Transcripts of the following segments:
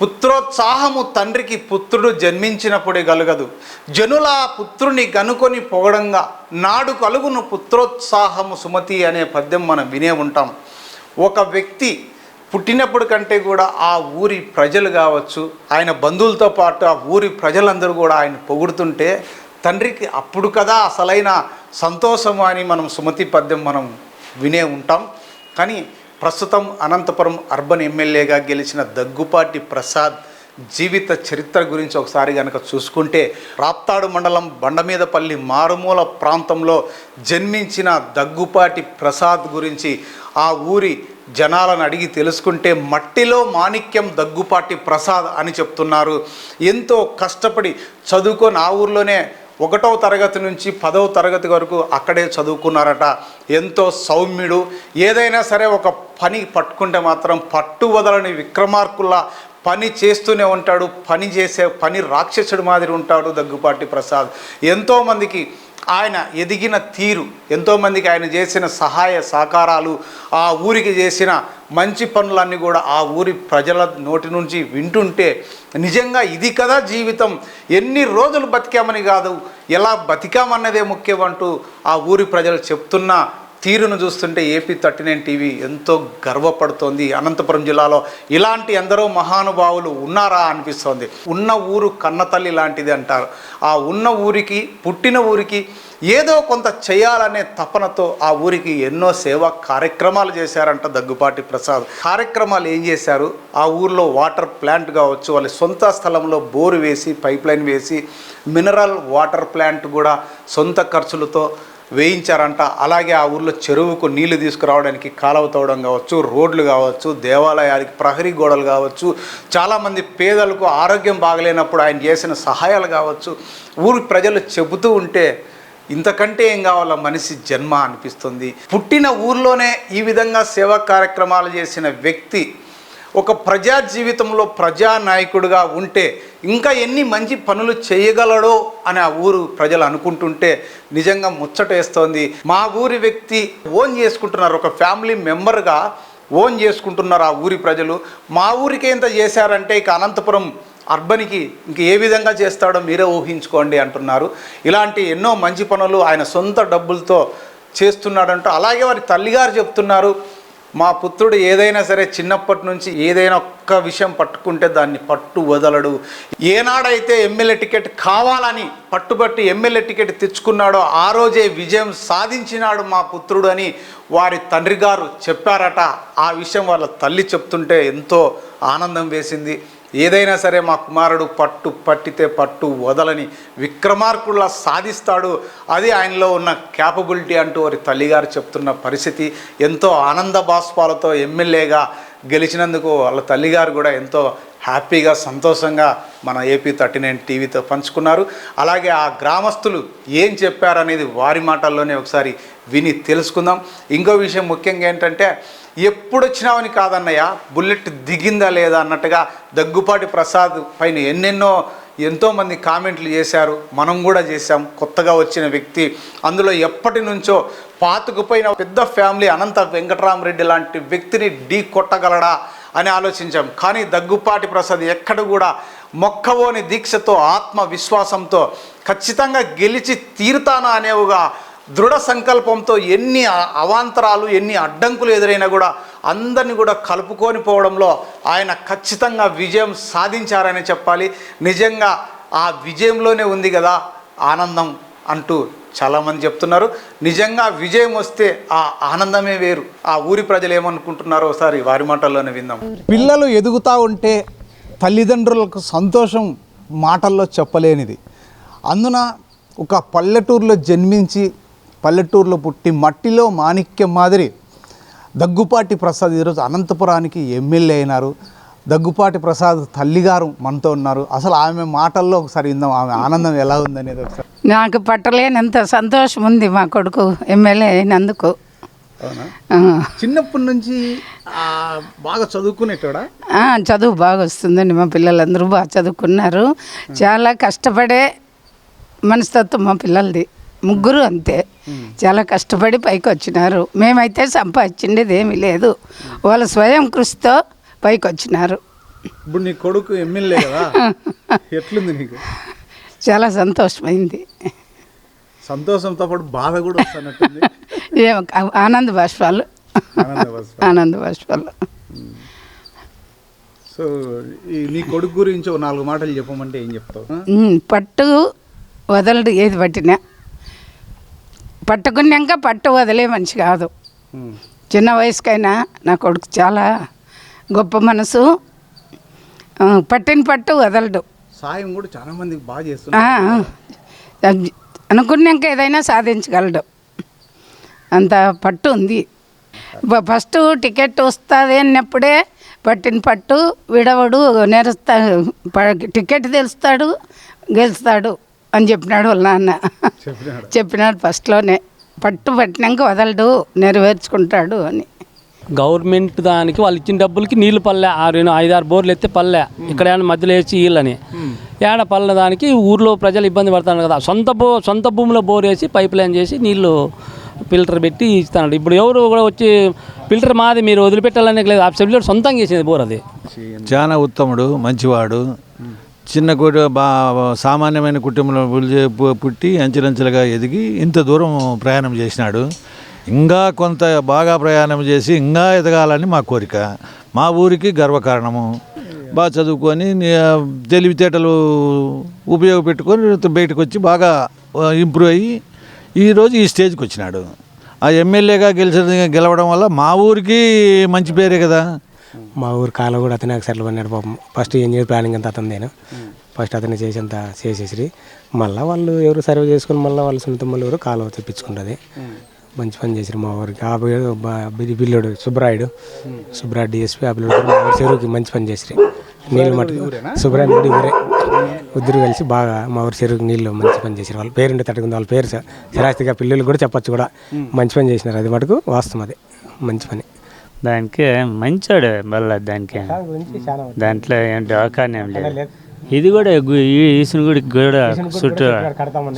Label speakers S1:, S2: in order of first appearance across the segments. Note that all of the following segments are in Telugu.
S1: పుత్రోత్సాహము తండ్రికి పుత్రుడు జన్మించినప్పుడే కలగదు. జనుల ఆ పుత్రుని గనుకొని పొగడంగా నాడు కలుగును పుత్రోత్సాహము సుమతి అనే పద్యం మనం వినే ఉంటాం. ఒక వ్యక్తి పుట్టినప్పుడు కంటే కూడా ఆ ఊరి ప్రజలు కావచ్చు ఆయన బంధువులతో పాటు ఆ ఊరి ప్రజలందరూ కూడా ఆయన పొగుడుతుంటే తండ్రికి అప్పుడు కదా అసలైన సంతోషము అని మనం సుమతి పద్యం మనం వినే ఉంటాం. కానీ ప్రస్తుతం అనంతపురం అర్బన్ ఎమ్మెల్యేగా గెలిచిన దగ్గుపాటి ప్రసాద్ జీవిత చరిత్ర గురించి ఒకసారి కనుక చూసుకుంటే రాప్తాడు మండలం బండమీదపల్లి మారుమూల ప్రాంతంలో జన్మించిన దగ్గుపాటి ప్రసాద్ గురించి ఆ ఊరి జనాలను అడిగి తెలుసుకుంటే మట్టిలో మాణిక్యం దగ్గుపాటి ప్రసాద్ అని చెప్తున్నారు. ఎంతో కష్టపడి చదువుకొని ఆ ఊర్లోనే ఒకటవ తరగతి నుంచి పదవ తరగతి వరకు అక్కడే చదువుకున్నారట. ఎంతో సౌమ్యుడు. ఏదైనా సరే ఒక పని పట్టుకుంటే మాత్రం పట్టు వదలని విక్రమార్కుల్లా పని చేస్తూనే ఉంటాడు. పని చేసే పని రాక్షసుడి మాదిరి ఉంటాడు దగ్గుపాటి ప్రసాద్. ఎంతోమందికి ఆయన ఎదిగిన తీరు ఎంతోమందికి ఆయన చేసిన సహాయ సహకారాలు ఆ ఊరికి చేసిన మంచి పనులన్నీ కూడా ఆ ఊరి ప్రజల నోటి నుంచి వింటుంటే నిజంగా ఇది కదా జీవితం. ఎన్ని రోజులు బతికామని కాదు ఎలా బతికామన్నదే ముఖ్యం అంటూ ఆ ఊరి ప్రజలు చెప్తున్నా తీరును చూస్తుంటే ఏపీ థర్టీ నైన్ టీవీ ఎంతో గర్వపడుతోంది. అనంతపురం జిల్లాలో ఇలాంటి ఎందరో మహానుభావులు ఉన్నారా అనిపిస్తోంది. ఉన్న ఊరు కన్నతల్లి లాంటిది అంటారు. ఆ ఉన్న ఊరికి పుట్టిన ఊరికి ఏదో కొంత చేయాలనే తపనతో ఆ ఊరికి ఎన్నో సేవా కార్యక్రమాలు చేశారంట దగ్గుపాటి ప్రసాద్. కార్యక్రమాలు ఏం చేశారు? ఆ ఊర్లో వాటర్ ప్లాంట్ కావచ్చు వాళ్ళ సొంత స్థలంలో బోరు వేసి పైప్ లైన్ వేసి మినరల్ వాటర్ ప్లాంట్ కూడా సొంత ఖర్చులతో వేయించారంట. అలాగే ఆ ఊర్లో చెరువుకు నీళ్ళు తీసుకురావడానికి కాలువ తవ్వడం కావచ్చు రోడ్లు కావచ్చు దేవాలయాలకి ప్రహరీ గోడలు కావచ్చు చాలామంది పేదలకు ఆరోగ్యం బాగలేనప్పుడు ఆయన చేసిన సహాయాలు కావచ్చు. ఊరి ప్రజలు చెబుతూ ఉంటే ఇంతకంటే ఏం కావాలా మనిషి జన్మ అనిపిస్తుంది. పుట్టిన ఊర్లోనే ఈ విధంగా సేవా కార్యక్రమాలు చేసిన వ్యక్తి ఒక ప్రజా జీవితంలో ప్రజానాయకుడిగా ఉంటే ఇంకా ఎన్ని మంచి పనులు చేయగలడో అని ఆ ఊరు ప్రజలు అనుకుంటుంటే నిజంగా ముచ్చటేస్తోంది మా ఊరి వ్యక్తి ఓన్ చేసుకుంటున్నారు ఒక ఫ్యామిలీ మెంబర్గా ఓన్ చేసుకుంటున్నారు ఆ ఊరి ప్రజలు. మా ఊరికి ఎంత చేశారంటే ఇక అనంతపురం అర్బన్కి ఇంక ఏ విధంగా చేస్తాడో మీరే ఊహించుకోండి అంటున్నారు. ఇలాంటి ఎన్నో మంచి పనులు ఆయన సొంత డబ్బులతో చేస్తున్నాడంటూ. అలాగే వారి తల్లిగారు చెప్తున్నారు మా పుత్రుడు ఏదైనా సరే చిన్నప్పటి నుంచి ఏదైనా ఒక్క విషయం పట్టుకుంటే దాన్ని పట్టు వదలడు. ఏనాడైతే ఎమ్మెల్యే టికెట్ కావాలని పట్టుబట్టి ఎమ్మెల్యే టికెట్ తెచ్చుకున్నాడో ఆ రోజే విజయం సాధించినాడు మా పుత్రుడు అని వారి తండ్రి గారు చెప్పారట. ఆ విషయం వాళ్ళ తల్లి చెప్తుంటే ఎంతో ఆనందం వేసింది. ఏదైనా సరే మా కుమారుడు పట్టు పట్టితే పట్టు వదలని విక్రమార్కుల్లా సాధిస్తాడు. అది ఆయనలో ఉన్న క్యాపబిలిటీ అంటూ వారి తల్లిగారు చెప్తున్న పరిస్థితి. ఎంతో ఆనంద బాష్పాలతో ఎమ్మెల్యేగా గెలిచినందుకు వాళ్ళ తల్లిగారు కూడా ఎంతో హ్యాపీగా సంతోషంగా మన ఏపీ థర్టీ నైన్ టీవీతో పంచుకున్నారు. అలాగే ఆ గ్రామస్తులు ఏం చెప్పారనేది వారి మాటల్లోనే ఒకసారి విని తెలుసుకుందాం. ఇంకో విషయం ముఖ్యంగా ఏంటంటే ఎప్పుడు వచ్చినావని కాదన్నయ్య? బుల్లెట్ దిగిందా లేదా అన్నట్టుగా దగ్గుపాటి ప్రసాద్ పైన ఎన్నెన్నో ఎంతోమంది కామెంట్లు చేశారు. మనం కూడా చేశాం. కొత్తగా వచ్చిన వ్యక్తి. అందులో ఎప్పటి నుంచో పాతుకుపోయిన పెద్ద ఫ్యామిలీ అనంత వెంకటరామరెడ్డి లాంటి వ్యక్తిని ఢీ కొట్టగలడా అని ఆలోచించాం. కానీ దగ్గుపాటి ప్రసాద్ ఎక్కడ కూడా మొక్కవోని దీక్షతో ఆత్మవిశ్వాసంతో ఖచ్చితంగా గెలిచి తీరుతానా అనేవుగా దృఢ సంకల్పంతో ఎన్ని అవాంతరాలు ఎన్ని అడ్డంకులు ఎదురైనా కూడా అందరిని కూడా కలుపుకొని పోవడంలో ఆయన ఖచ్చితంగా విజయం సాధించారని చెప్పాలి. నిజంగా ఆ విజయంలోనే ఉంది కదా ఆనందం అంటూ చాలామంది చెప్తున్నారు. నిజంగా విజయం వస్తే ఆ ఆనందమే వేరు. ఆ ఊరి ప్రజలు ఏమనుకుంటున్నారో ఒకసారి వారి మాటల్లోనే విందాం. పిల్లలు ఎదుగుతూ ఉంటే తల్లిదండ్రులకు సంతోషం మాటల్లో చెప్పలేనిది. అందున ఒక పల్లెటూరులో జన్మించి పల్లెటూరులో పుట్టి మట్టిలో మాణిక్యం మాదిరి దగ్గుపాటి ప్రసాద్ ఈరోజు అనంతపురానికి ఎమ్మెల్యే అయినారు. దగ్గుపాటి ప్రసాద్ తల్లిగారు మనతో ఉన్నారు. అసలు ఆమె మాటల్లో ఒకసారి విందాం. ఆమె ఆనందం ఎలా ఉందనేది ఒకసారి.
S2: నాకు పట్టలేనంత సంతోషం ఉంది మా కొడుకు ఎమ్మెల్యే అయినందుకు.
S1: చిన్నప్పటి నుంచి బాగా చదువుకునేటోడా?
S2: చదువు బాగా వస్తుందండి. మా పిల్లలందరూ బాగా చదువుకున్నారు. చాలా కష్టపడే మనస్తత్వం మా పిల్లలది. ముగ్గురు అంతే. చాలా కష్టపడి పైకి వచ్చినారు. మేమైతే సంపాదించిండేది ఏమీ లేదు. వాళ్ళ స్వయం కృషితో పైకి వచ్చినారు.
S1: ఇప్పుడు నీ కొడుకు ఎమ్మెల్యే కదా? ఎట్లుంది నీకు?
S2: చాలా సంతోషమైంది.
S1: సంతోషంతో పాటు బాధ కూడా వస్తున్నట్టుంది.
S2: ఏం ఆనంద బాష్పాలు.
S1: ఆనంద బాష్పాలు. సో ఈ నీ కొడుకు గురించి ఒక నాలుగు మాటలు చెప్పమంటే ఏం చెప్తావు?
S2: పట్టు వదలడు ఏది పట్టినా. పట్టుకున్నాక పట్టు వదిలే మనిషి కాదు. చిన్న వయసుకైనా నా కొడుకు చాలా గొప్ప మనసు. పట్టిన పట్టు వదలడు.
S1: సాయం కూడా చాలా మందికి బాగా
S2: ఆ. అనుకున్నాక ఏదైనా సాధించగలడు. అంత పట్టు ఉంది. ఫస్ట్ టికెట్ వస్తుంది అన్నప్పుడే పట్టిన పట్టు విడవడు నెరుస్తా టికెట్ తెలుస్తాడు గెలుస్తాడు. అని చెప్పినాడు వాళ్ళ నాన్న.
S1: చెప్పినాడు?
S2: చెప్పినాడు ఫస్ట్లోనే. పట్టు పట్టినాక వదలడు నెరవేర్చుకుంటాడు అని.
S3: గవర్నమెంట్ దానికి వాళ్ళు ఇచ్చిన డబ్బులకి నీళ్ళు పల్లె ఆరు ఐదు ఆరు బోర్లు ఎత్తే పల్లె ఇక్కడ ఏమైనా మధ్యలో వేసి వీళ్ళని ఏడ పల్లె దానికి ఊర్లో ప్రజలు ఇబ్బంది పడుతున్నారు కదా. సొంత భూ సొంత భూమిలో బోర్ వేసి పైప్ లైన్ చేసి నీళ్ళు ఫిల్టర్ పెట్టి ఇస్తున్నాడు ఇప్పుడు ఎవరు కూడా వచ్చి ఫిల్టర్ మాది మీరు వదిలిపెట్టాలనే లేదు. ఆ సబ్సిడీ సొంతంగా చేసేది బోర్ అది.
S4: చాలా ఉత్తముడు మంచివాడు. చిన్న కోటి బా సామాన్యమైన కుటుంబంలో పుట్టి అంచెలంచెలుగా ఎదిగి ఇంత దూరం ప్రయాణం చేసినాడు. ఇంకా కొంత బాగా ప్రయాణం చేసి ఇంకా ఎదగాలని మా కోరిక. మా ఊరికి గర్వకారణము. బాగా చదువుకొని తెలివితేటలు ఉపయోగపెట్టుకొని బయటకు వచ్చి బాగా ఇంప్రూవ్ అయ్యి ఈరోజు ఈ స్టేజ్కి వచ్చినాడు ఆ ఎమ్మెల్యేగా గెలిచిన గెలవడం వల్ల మా ఊరికి మంచి పేరే కదా.
S5: మా ఊరు కాలం కూడా అతనే సెటిల్ పడినాడు పాపం. ఫస్ట్ ఏం చేసి ప్లానింగ్ అంతా అతను నేను. ఫస్ట్ అతను చేసేంత చేసేసి మళ్ళీ వాళ్ళు ఎవరు సర్వే చేసుకుని మళ్ళీ వాళ్ళ సొంత మళ్ళీ ఎవరు కాలువ తెప్పించుకుంటుంది. మంచి పని చేసారు మా ఊరికి. ఆ బిల్లుడు సుబ్బరాయుడు. సుబ్బరాయుడు డిఎస్పీ ఆ పిల్లడు కూడా మా ఊరి చెరువుకి మంచి పని చేసిరి. నీళ్ళు మటుకు సుబ్బరాయుడు ఊరే ఇద్దరు కలిసి బాగా మా ఊరి చెరువుకి నీళ్ళు మంచి పని చేసారు. వాళ్ళ పేరుంటే తట్టుకుంది. వాళ్ళ పేరు స్థిరాస్తిగా పిల్లలు కూడా చెప్పొచ్చు కూడా. మంచి పని చేసినారు. అది మటుకు వాస్తవం అది. మంచి పని.
S6: దానికి మంచోడు మళ్ళా దానికి. దాంట్లో ఏం డోకానే ఏం లేదు. ఇది కూడా గు- ఈ ఈసిన గుడికి కూడా చుట్టూ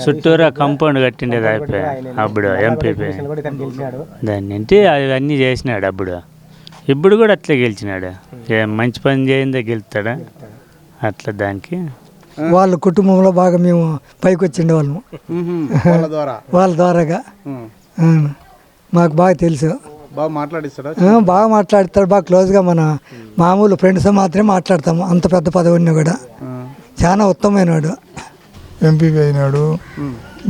S6: చుట్టూరా కంపౌండ్ కట్టిండేది అయిపోయి? అప్పుడు ఎంపీపీ దాన్ని ఇంటి అవన్నీ చేసినాడు అప్పుడు ఇప్పుడు కూడా అట్లే గెలిచినాడు. ఏం మంచి పని చేయిందే గెలుస్తాడా? అట్లా దానికి.
S7: వాళ్ళ కుటుంబంలో బాగా మేము పైకి వచ్చిండే వాళ్ళము.
S1: వాళ్ళ ద్వారా.
S7: వాళ్ళ ద్వారాగా. మాకు బాగా తెలుసు.
S1: బాగా మాట్లాడిస్తాడా?
S7: ఆ, బాగా మాట్లాడతాడు బాగా క్లోజ్గా మన మామూలు ఫ్రెండ్స్ మాత్రమే మాట్లాడతాము అంత పెద్ద పదవి ఉన్నా కూడా చాలా ఉత్తమమైనవాడు
S8: ఎంపీపీ అయినాడు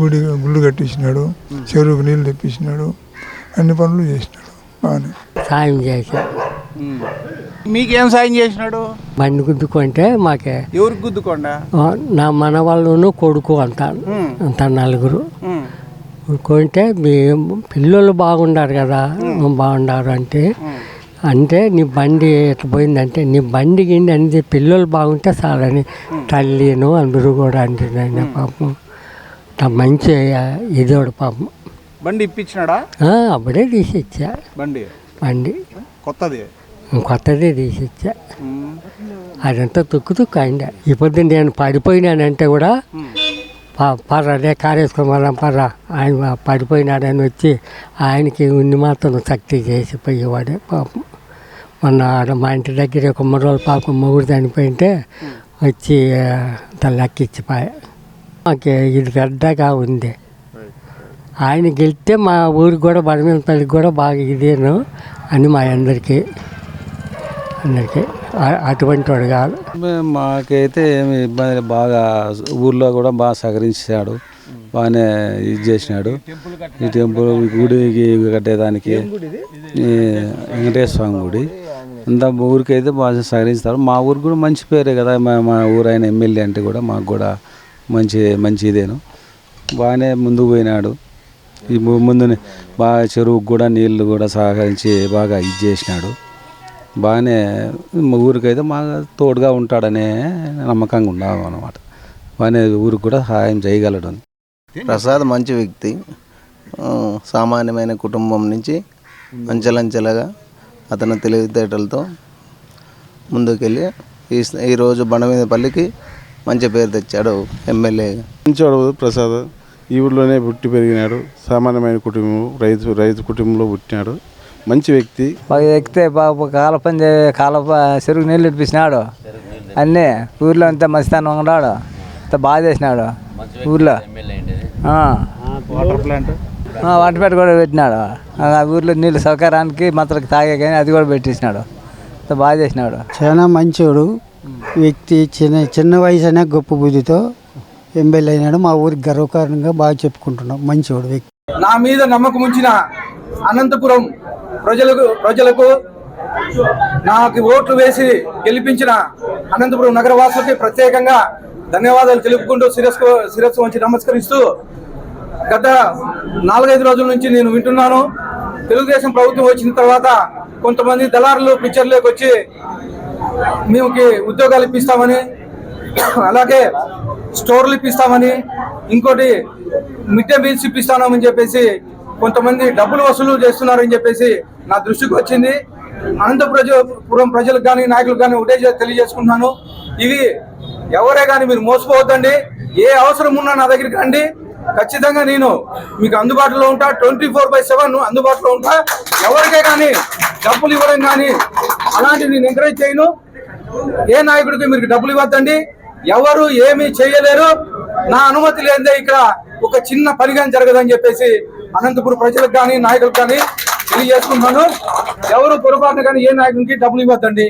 S8: గుడి గుళ్ళు కట్టించినాడు చెరువుకు నీళ్ళు తెప్పించినాడు అన్ని పనులు చేసినాడు బాగానే.
S9: సాయం చేసా.
S1: మీకేం సాయం చేసినాడు?
S9: బండి గుద్దుకుంటే మాకే
S1: ఎవరికి గుద్దుకోండా?
S9: ఆ, నా మనవాళ్ళను కొడుకు అంత అంత నలుగురు. కొంటే మీ పిల్లలు బాగుండారు కదా బాగుండారు అంటే అంటే నీ బండి ఎట్లా పోయిందంటే నీ బండి గిండి అనేది పిల్లలు బాగుంటే చాలని తల్లిను అందరూ కూడా అంటున్నాను పాపం. మంచి ఇదోడు పాపం.
S1: బండి ఇప్పించినాడా?
S9: అప్పుడే తీసిచ్చా.
S1: బండి.
S9: బండి.
S1: కొత్తది.
S9: కొత్తదే తీసిచ్చా.
S1: ఉమ్.
S9: అదంతా తుక్కు తుక్కు అయిందా. ఇప్పుడు నేను పడిపోయినానంటే కూడా పర్రా రే కారేసుకొని పర్రా ఆయన పడిపోయినాడని వచ్చి ఆయనకి ఉన్ని మాత్రం శక్తి చేసి పోయేవాడే. పాపం మొన్న ఆడ మా ఇంటి దగ్గర ఒక మూడు రోజులు పాపం మొగుడు చనిపోయింటే వచ్చి తల్లెక్కిచ్చిపోయా మాకు ఇది పెద్దగా ఉంది. ఆయన గెలిస్తే మా ఊరికి కూడా బడమినపల్లికి కూడా బాగా ఇదేను అని మా అందరికీ అందరికీ అటువంటి వాడు కాదు.
S10: మాకైతే ఏమి ఇబ్బంది. బాగా ఊర్లో కూడా బాగా సహకరించాడు. బాగానే ఇది చేసినాడు. ఈ టెంపుల్ ఈ గుడికి కట్టేదానికి ఈ వెంకటేశ్వర స్వామి గుడి. అంతా ఊరికైతే బాగా సహకరిస్తారు మా ఊరికి కూడా మంచి పేరే కదా. మా మా ఊరైన ఎమ్మెల్యే అంటే కూడా మాకు కూడా మంచి మంచి ఇదేను బాగానే ముందుకు పోయినాడు. ఈ ము- ముందునే బాగా చెరువుకు కూడా నీళ్ళు కూడా సహకరించి బాగా ఇది చేసినాడు. బాగానే మా ఊరికైతే బాగా తోడుగా ఉంటాడనే నమ్మకంగా ఉన్నాం అనమాట బాగానే ఊరికి కూడా సహాయం చేయగలడు
S11: ప్రసాద్ మంచి వ్యక్తి. ఆ, సామాన్యమైన కుటుంబం నుంచి అంచెలంచెలుగా అతను తెలివితేటలతో ముందుకెళ్ళి ఈ ఈరోజు బండమీదపల్లికి మంచి పేరు తెచ్చాడు ఎమ్మెల్యేగా
S8: మంచివాడు ప్రసాద్. ఈ ఊళ్ళోనే పుట్టి పెరిగినాడు. సామాన్యమైన కుటుంబం రైతు రైతు కుటుంబంలో పుట్టినాడు. మంచి వ్యక్తి.
S3: బాగా ఎక్కితే బాగా కాల పని చే- కాల ప- చెరుకు నీళ్ళు ఇప్పించినాడు
S12: అన్నీ ఊర్లో అంత మస్తాన్ ఉన్నాడు అంత బాగా చేసినాడు. ఊర్లో. ఆ.
S1: Water plant.
S12: ఆ, వంటపేట కూడా పెట్టినాడు. ఆ ఊర్లో నీళ్ళు సౌకర్యానికి మాత్రం తాగే కానీ అది కూడా పెట్టేసినాడు అంత బాగా చేసినాడు.
S13: చాలా మంచోడు. వ్యక్తి చిన్న చిన్న వయసు అయినా గొప్ప బుద్ధితో ఎమ్మెల్యే అయినాడు. మా ఊరికి గర్వకారణంగా బాగా చెప్పుకుంటున్నాం. మంచోడు వ్యక్తి.
S14: నా మీద నమ్మకం ఉంచిన అనంతపురం ప్రజలకు ప్రజలకు నాకు ఓట్లు వేసి గెలిపించిన అనంతపురం నగరవాసులకి ప్రత్యేకంగా ధన్యవాదాలు తెలుపుకుంటూ శిరస్సు శిరస్సు వంచి నమస్కరిస్తూ గత నాలుగైదు రోజుల నుంచి నేను వింటున్నాను. తెలుగుదేశం ప్రభుత్వం వచ్చిన తర్వాత కొంతమంది దళారులు పిక్చర్లోకి వచ్చి మేముకి ఉద్యోగాలు ఇప్పిస్తామని అలాగే స్టోర్లు ఇప్పిస్తామని ఇంకోటి మిడ్ డే మీల్స్ ఇప్పిస్తామని చెప్పేసి కొంతమంది డబ్బులు వసూలు చేస్తున్నారని చెప్పేసి నా దృష్టికి వచ్చింది. అనంతపురం ప్రజలకు కానీ నాయకులకు కానీ ఒకటే తెలియజేసుకుంటున్నాను. ఇవి ఎవరే కానీ మీరు మోసపోవద్దండి. ఏ అవసరం ఉన్నా నా దగ్గరికి రండి. ఖచ్చితంగా నేను మీకు అందుబాటులో ఉంటా. ట్వంటీ ఫోర్ బై సెవెన్ అందుబాటులో ఉంటా. ఎవరికే కానీ డబ్బులు ఇవ్వడం కానీ అలాంటివి నేను ఎంకరేజ్ చేయను. ఏ నాయకుడికి మీరు డబ్బులు ఇవ్వద్దండి. ఎవరు ఏమీ చేయలేరు. నా అనుమతి లేదే ఇక్కడ ఒక చిన్న పని కానీ జరగదని చెప్పేసి అనంతపురం ప్రజలకు కానీ నాయకులకు కానీ తెలియజేసుకుంటున్నాను ఎవరు పొరపాటున కానీ ఏ నాయకునికి డబ్బులు ఇవ్వద్దండి.